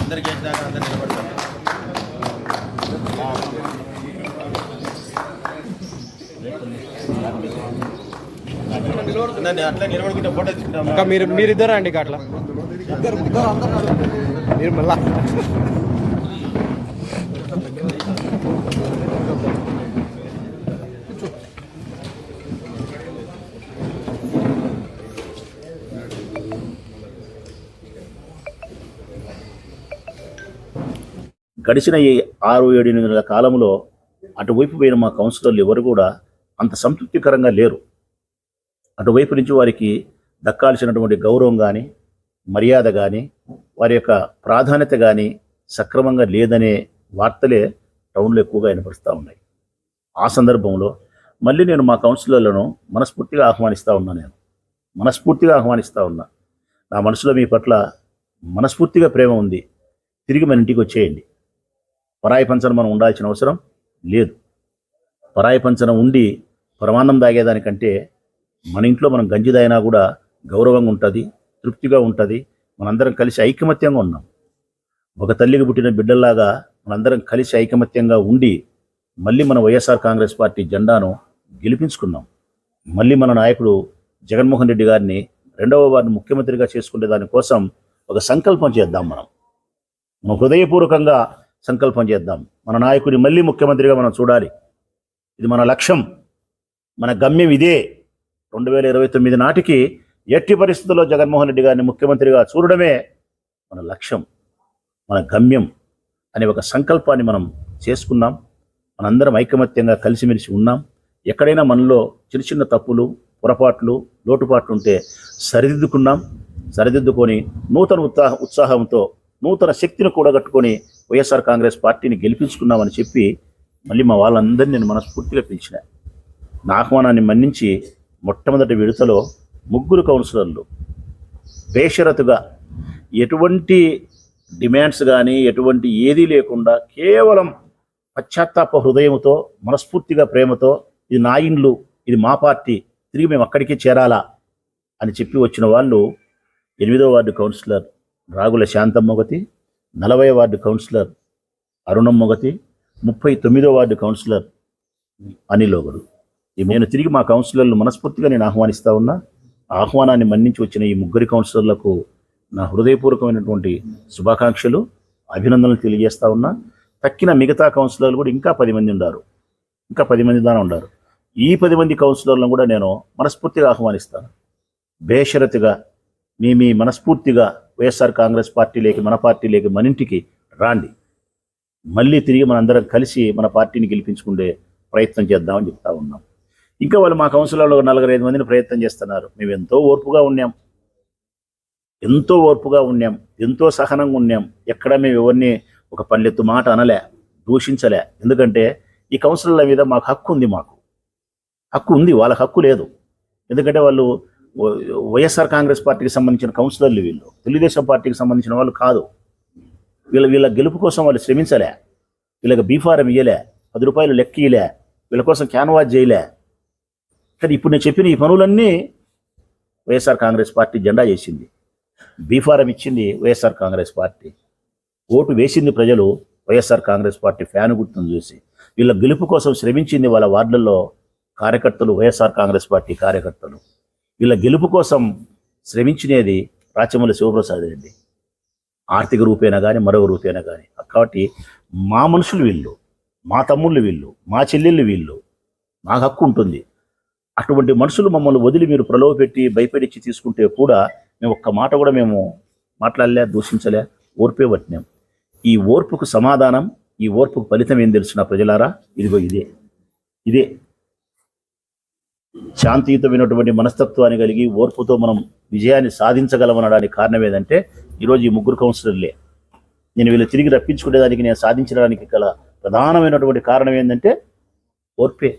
అందరికి దాకా అందరు నిలబడతారు అట్లా ఇంకా మీరు మీరిద్దరు అండి అట్లా మీరు మళ్ళా గడిచిన ఈ ఆరు ఏడు ఎనిమిది నెలల కాలంలో అటువైపు పోయిన మా కౌన్సిలర్లు ఎవరు కూడా అంత సంతృప్తికరంగా లేరు. అటువైపు నుంచి వారికి దక్కాల్సినటువంటి గౌరవం కానీ మర్యాద కానీ వారి యొక్క ప్రాధాన్యత కానీ సక్రమంగా లేదనే వార్తలే టౌన్లో ఎక్కువగా వినపరుస్తూ ఉన్నాయి. ఆ సందర్భంలో మళ్ళీ నేను మా కౌన్సిలర్లను మనస్ఫూర్తిగా ఆహ్వానిస్తూ ఉన్నా నేను. మనస్ఫూర్తిగా ఆహ్వానిస్తూ ఉన్నా. నా మనసులో మీ పట్ల మనస్ఫూర్తిగా ప్రేమ ఉంది. తిరిగి మన ఇంటికి వచ్చేయండి. పరాయి పంచన మనం ఉండాల్సిన అవసరం లేదు. పరాయి పంచన ఉండి పరమాన్నం తాగేదానికంటే మన ఇంట్లో మనం గంజి తాగినా కూడా గౌరవంగా ఉంటుంది తృప్తిగా ఉంటుంది. మనందరం కలిసి ఐకమత్యంగా ఉన్నాం. ఒక తల్లికి పుట్టిన బిడ్డల్లాగా మనందరం కలిసి ఐకమత్యంగా ఉండి మళ్ళీ మన వైఎస్ఆర్ కాంగ్రెస్ పార్టీ జెండాను గెలిపించుకున్నాం. మళ్ళీ మన నాయకుడు జగన్మోహన్ రెడ్డి గారిని రెండవ వారిని ముఖ్యమంత్రిగా చేసుకునే దానికోసం ఒక సంకల్పం చేద్దాం మనం. మనం హృదయపూర్వకంగా సంకల్పం చేద్దాం. మన నాయకుడిని మళ్ళీ ముఖ్యమంత్రిగా మనం చూడాలి. ఇది మన లక్ష్యం. మన గమ్యం ఇదే. రెండు వేల ఇరవై తొమ్మిది నాటికి ఎట్టి పరిస్థితుల్లో జగన్మోహన్ రెడ్డి గారిని ముఖ్యమంత్రిగా చూడడమే మన లక్ష్యం మన గమ్యం అనే ఒక సంకల్పాన్ని మనం చేసుకున్నాం. మనందరం ఐకమత్యంగా కలిసిమెలిసి ఉన్నాం. ఎక్కడైనా మనలో చిన్న చిన్న తప్పులు పొరపాట్లు లోటుపాట్లు ఉంటే సరిదిద్దుకున్నాం. సరిదిద్దుకొని నూతన ఉత్సాహ ఉత్సాహంతో నూతన శక్తిని కూడగట్టుకొని వైఎస్ఆర్ కాంగ్రెస్ పార్టీని గెలిపించుకున్నామని చెప్పి మళ్ళీ మా వాళ్ళందరినీ నేను మనస్ఫూర్తిగా పిలిచిన. నా ఆహ్వానాన్ని మన్నించి మొట్టమొదటి విడతలో ముగ్గురు కౌన్సిలర్లు బేషరతుగా ఎటువంటి డిమాండ్స్ కానీ ఎటువంటి ఏదీ లేకుండా కేవలం పశ్చాత్తాప హృదయంతో మనస్ఫూర్తిగా ప్రేమతో ఇది నా ఇండ్లు ఇది మా పార్టీ తిరిగి మేము అక్కడికే చేరాలా అని చెప్పి వచ్చిన వాళ్ళు ఎనిమిదో వార్డు కౌన్సిలర్ రాగుల శాంతం మొగతి నలభై వార్డు కౌన్సిలర్ అరుణం మొగతి ముప్పై తొమ్మిదో వార్డు కౌన్సిలర్ అనిల్ ఈ నేను తిరిగి మా కౌన్సిలర్లు మనస్ఫూర్తిగా నేను ఆహ్వానిస్తా ఉన్నా ఆహ్వానాన్ని మన్నించి వచ్చిన ఈ ముగ్గురి కౌన్సిలర్లకు నా హృదయపూర్వకమైనటువంటి శుభాకాంక్షలు అభినందనలు తెలియజేస్తా ఉన్నా. తక్కిన మిగతా కౌన్సిలర్లు కూడా ఇంకా పది మంది ఉన్నారు ఇంకా పది మంది దాకా ఉన్నారు ఈ పది మంది కౌన్సిలర్లను కూడా నేను మనస్ఫూర్తిగా ఆహ్వానిస్తాను. బేషరతుగా మీ మీ మనస్ఫూర్తిగా వైఎస్ఆర్ కాంగ్రెస్ పార్టీలోకి మన పార్టీలోకి మన ఇంటికి రాండి. మళ్ళీ తిరిగి మనందరం కలిసి మన పార్టీని గెలిపించుకునే ప్రయత్నం చేద్దామని చెప్తా ఉన్నాం. ఇంకా వాళ్ళు మా కౌన్సిలర్లో నలుగురు ఐదు మందిని ప్రయత్నం చేస్తున్నారు. మేము ఎంతో ఓర్పుగా ఉన్నాం. ఎంతో ఓర్పుగా ఉన్నాం. ఎంతో సహనంగా ఉన్నాం. ఎక్కడ మేము ఎవరిని ఒక పల్లెత్తు మాట అనలే దూషించలే. ఎందుకంటే ఈ కౌన్సిలర్ల మీద మాకు హక్కు ఉంది మాకు. హక్కు ఉంది వాళ్ళ హక్కు లేదు. ఎందుకంటే వాళ్ళు వైఎస్ఆర్ కాంగ్రెస్ పార్టీకి సంబంధించిన కౌన్సిలర్లు వీళ్ళు. తెలుగుదేశం పార్టీకి సంబంధించిన వాళ్ళు కాదు. వీళ్ళ వీళ్ళ గెలుపు కోసం వాళ్ళు శ్రమించలే. వీళ్ళకి బీఫారం ఇయ్యలే. పది రూపాయలు లెక్క ఇయ్యలే. వీళ్ళ కోసం క్యాన్వాస్ చేయలే. కానీ ఇప్పుడు నేను చెప్పిన ఈ పనులన్నీ వైఎస్ఆర్ కాంగ్రెస్ పార్టీ జెండా చేసింది. బీఫారం ఇచ్చింది వైఎస్ఆర్ కాంగ్రెస్ పార్టీ. ఓటు వేసింది ప్రజలు వైఎస్ఆర్ కాంగ్రెస్ పార్టీ ఫ్యాన్ గుర్తును చూసి. వీళ్ళ గెలుపు కోసం శ్రమించింది వాళ్ళ వార్డులలో కార్యకర్తలు వైఎస్ఆర్ కాంగ్రెస్ పార్టీ కార్యకర్తలు. వీళ్ళ గెలుపు కోసం శ్రమించినది రాచమల్లి శివప్రసాద్ రెడ్డి. ఆర్థిక రూపేనా కానీ మరొక రూపేనా కానీ కాబట్టి మా మనుషులు వీళ్ళు మా తమ్ముళ్ళు వీళ్ళు మా చెల్లెళ్ళు వీళ్ళు నాకు హక్కు ఉంటుంది. అటువంటి మనుషులు మమ్మల్ని వదిలి మీరు ప్రలోభపెట్టి భయపెడిచ్చి తీసుకుంటే కూడా మేము ఒక్క మాట కూడా మేము మాట్లాడలే దూషించలే ఓర్పే పట్టినాం. ఈ ఓర్పుకు సమాధానం ఈ ఓర్పుకు ఫలితం ఏం తెలుసు నా ప్రజలారా? ఇదిగో ఇదే. ఇదే. శాంతియుతమైనటువంటి మనస్తత్వాన్ని కలిగి ఓర్పుతో మనం విజయాన్ని సాధించగలమనడానికి కారణం ఏదంటే ఈరోజు ఈ ముగ్గురు కౌన్సిలర్లే. నేను వీళ్ళు తిరిగి రప్పించుకునేదానికి నేను సాధించడానికి గల ప్రధానమైనటువంటి కారణం ఏంటంటే ఓర్పే.